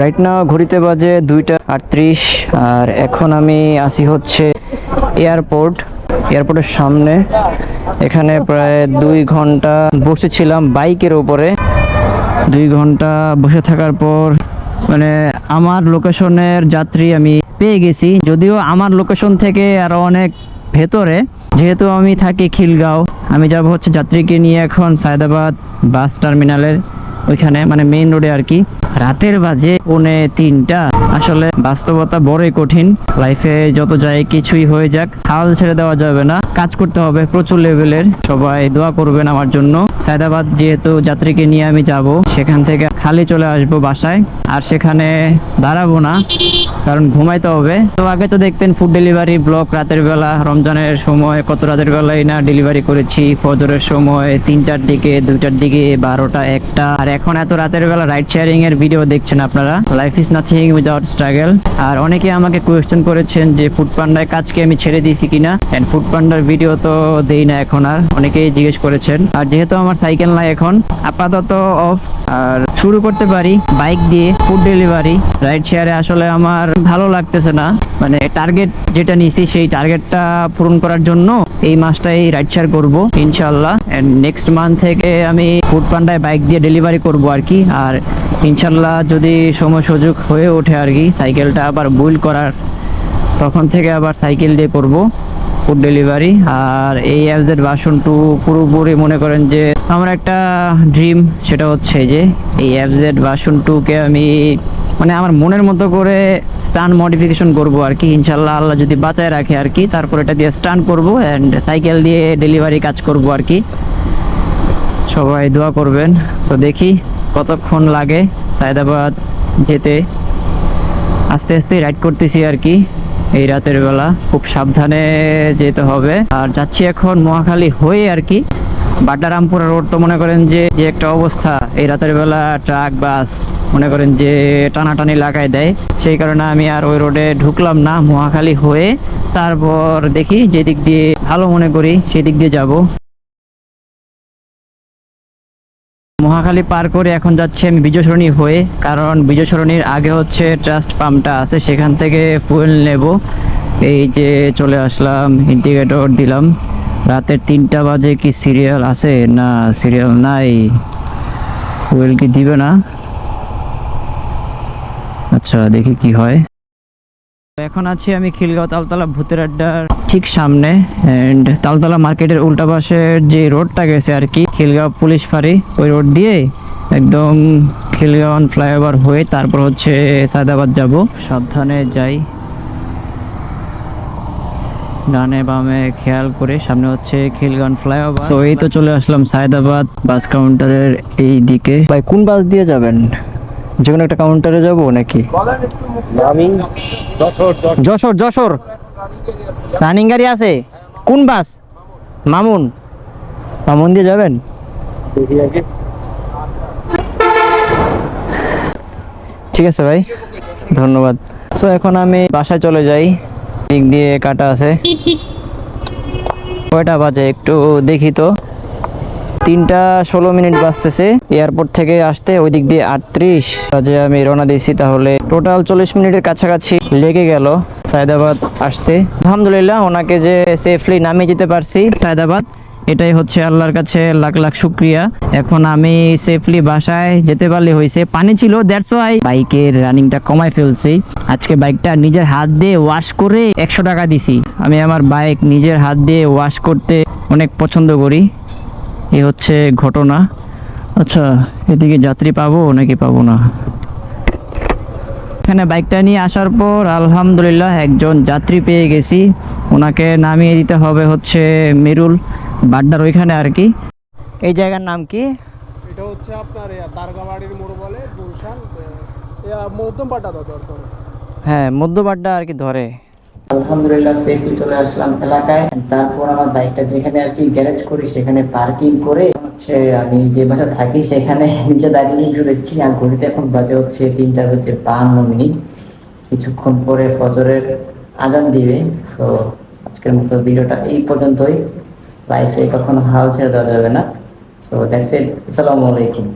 Right না ঘড়িতে বাজে দুইটা আটত্রিশ, আর এখন আমি আসি হচ্ছে এয়ারপোর্ট, এয়ারপোর্টের সামনে। এখানে প্রায় দুই ঘণ্টা বসেছিলাম বাইকের ওপরে দুই ঘণ্টা বসে থাকার পর মানে আমার লোকেশনের যাত্রী আমি পেয়ে গেছি। যদিও আমার লোকেশন থেকে আরও অনেক ভেতরে, যেহেতু আমি থাকি খিলগাঁও। আমি যাব হচ্ছে যাত্রীকে নিয়ে এখন সায়দাবাদ বাস টার্মিনালের ওইখানে মানে মেইন রোডে আর কি। রাতের বাজে পৌনে তিনটা। আসলে বাস্তবতা বড়ই কঠিন। লাইফে যত যায় কিছুই হয়ে যাক, হাল ছেড়ে দেওয়া যাবে না। কাজ করতে হবে প্রচুর লেভেলের সবাই দোয়া করবেন আমার জন্য। সায়দাবাদ যেহেতু যাত্রীকে নিয়ে আমি যাব, সেখান থেকে খালি চলে আসব বাসায়। আর সেখানে দাঁড়াবো না, কারণ ঘুমাইতে হবে। তো আগে তো দেখতেন ফুড ডেলিভারি ব্লক রাতের বেলা, রমজানের সময় কত রাতের বেলায় না ডেলিভারি করেছি। ফজরের সময় তিনটার দিকে, দুইটার দিকে, বারোটা, একটা। আর এখন এত রাতের বেলা রাইড শেয়ারিং এর ভিডিও দেখছেন আপনারা? Life is nothing without struggle আর অনেকে আমাকে কোয়েশ্চেন করেছেন যে ফুড পান্ডায় কাজকে আমি ছেড়ে দিয়েছি কিনা? এন্ড ফুড পান্ডার ভিডিও তো দেই না এখন আর। অনেকেই জিজ্ঞেস করেছেন। আর যেহেতু আমার সাইকেল নাই এখন, আপাতত অফ আর শুরু করতে পারি বাইক দিয়ে ফুড ডেলিভারি রাইড শেয়ারে আসলে আমার ভালো লাগতেছে না। মানে টার্গেট যেটা নিয়েছি, সেই টার্গেটটা পূরণ করার জন্য এই মাসটাই রাইড শেয়ার করব, ইনশাল্লাহ। নেক্সট মান্থ থেকে আমি ফুড পান্ডায় বাইক দিয়ে ডেলিভারি করব আর কি। আর ইনশাল্লাহ যদি সময় সুযোগ হয়ে ওঠে আর কি, সাইকেলটা আবার বুইল করার, তখন থেকে আবার সাইকেল দিয়ে করব ফুড ডেলিভারি আর এই অ্যাপসের ভার্সন টু পুরোপুরি মনে করেন যে আমার একটা ড্রিম সেটা হচ্ছে যে এই অ্যাপসের ভার্সন টুকে আমি মানে আমার মনের মতো করে স্টান মডিফিকেশন করব আর কি। ইনশাল্লাহ আল্লাহ যদি বাঁচায় রাখে আর কি, তারপর এটা দিয়ে স্টান করব অ্যান্ড সাইকেল দিয়ে ডেলিভারি কাজ করব আর কি। সবাই দোয়া করবেন। সো দেখি কতক্ষণ লাগে সায়দাবাদ যেতে? আস্তে আস্তে রাইড করতেছি আর কি। এই রাতের বেলা খুব সাবধানে যেতে হবে। আর যাচ্ছি এখন মহাখালী হয়ে আর কি। বাটারামপুরা রোড তো মনে করেন যে যে একটা অবস্থা। এই রাতের বেলা ট্রাক, বাস মনে করেন যে টানাটানি লাগায় দেয়। সেই কারণে আমি আর ওই রোডে ঢুকলাম না। মহাখালী হয়ে তারপর দেখি যেদিক দিয়ে ভালো মনে করি, সেদিক দিয়ে যাব। মহাখালী পার করে এখন যাচ্ছি আমি বিজয়সরণী হয়ে, কারণ বিজয়সরণীর আগে হচ্ছে ট্রাস্ট পাম্পটা আছে, সেখান থেকে ফুয়েল নেব। এই যে চলে আসলাম ইন্ডিকেটর দিলাম। রাতের তিনটা বাজে কি সিরিয়াল আছে? না সিরিয়াল নাই। ফুয়েল কি দিবে না? আচ্ছা দেখি কি হয়। এখন আছি আমি খিলগাঁও তালতলা ভূতের আড্ডার ঠিক সামনে এন্ড তালতলা মার্কেটের উল্টা পাশের যে রোডটা গেছে আর কি খিলগাঁও পুলিশ ফাঁড়ি ওই রোড দিয়ে একদম খিলগাঁও ফ্লাইওভার হয়ে তারপর হচ্ছে সায়দাবাদ যাব। সাবধানে যাই। ডানে বামে খেয়াল করে সামনে হচ্ছে খিলগাঁও ফ্লাইওভার তো এই তো চলে আসলাম সায়দাবাদ বাস কাউন্টারের এই দিকে। ভাই কোন বাস দিয়ে যাবেন? যে কোনো একটা কাউন্টারে যাব নাকি? আমি যশোর যশোর। যশোর রানিং গাড়ি আছে। কোন বাস? মামুন। মামুন দিয়ে যাবেন? ঠিক আছে ভাই ধন্যবাদ। সো এখন আমি বাসায় চলে যাই। দিক দিয়ে কাটা আছে। কয়টা বাজে একটু দেখি তো। তিনটা ষোলো মিনিট বাজতেছে। এয়ারপোর্ট থেকে আসতে ওই দিক দিয়ে আটত্রিশ। বাজে আমি রওনা দিয়েছি তাহলে টোটাল চল্লিশ মিনিটের কাছাকাছি লেগে গেল সায়দাবাদ আসতে। আলহামদুলিল্লাহ, ওনাকে যে সেফলি নামিয়ে যেতে পারছি সায়দাবাদ, এটাই হচ্ছে আল্লাহর কাছে লাখ লাখ শুক্রিয়া। এখন আমি সেফলি বাসায় যেতে পারলে হয়েছে। পানি ছিল দ্যাটস ওয়াই বাইকের রানিংটা কমাই ফেলছি। আজকে বাইকটা নিজের হাত দিয়ে ওয়াশ করে একশো টাকা দিছি। আমি আমার বাইক নিজের হাত দিয়ে ওয়াশ করতে অনেক পছন্দ করি। এই হচ্ছে ঘটনা। আচ্ছা এদিকে যাত্রী পাবো নাকি পাবো না? এখানে বাইকটা নিয়ে আসার পর আলহামদুলিল্লাহ একজন যাত্রী পেয়ে গেছি। ওনাকে নামিয়ে দিতে হবে হচ্ছে মেরুল বাড্ডার ওইখানে আর কি। এই জায়গার নাম কি? এটা হচ্ছে আপনার দারগাবাড়ির মোড় বলে গুলশান। মধ্যম পাটা ধরে। হ্যাঁ মধ্যবাড্ডা আর কি ধরে। আলহামদুলিল্লাহ চলে আসলাম এলাকায়। তারপর আমার বাইকটা যেখানে আর কি গ্যারেজ করি, সেখানে পার্কিং করে হচ্ছে আমি যে বাসা থাকি, সেখানে নিচে দাঁড়িয়ে একটু দেখছি, আর ঘড়িতে এখন বাজে হচ্ছে তিনটা বাজে বাহান্ন মিনিট। কিছুক্ষণ পরে ফজরের আজান দিবে। সো আজকের মতো ভিডিওটা এই পর্যন্তই। লাইফে কখনো হাল ছেড়ে দেওয়া যাবে না। সো দ্যাটস ইট আসসালামু আলাইকুম।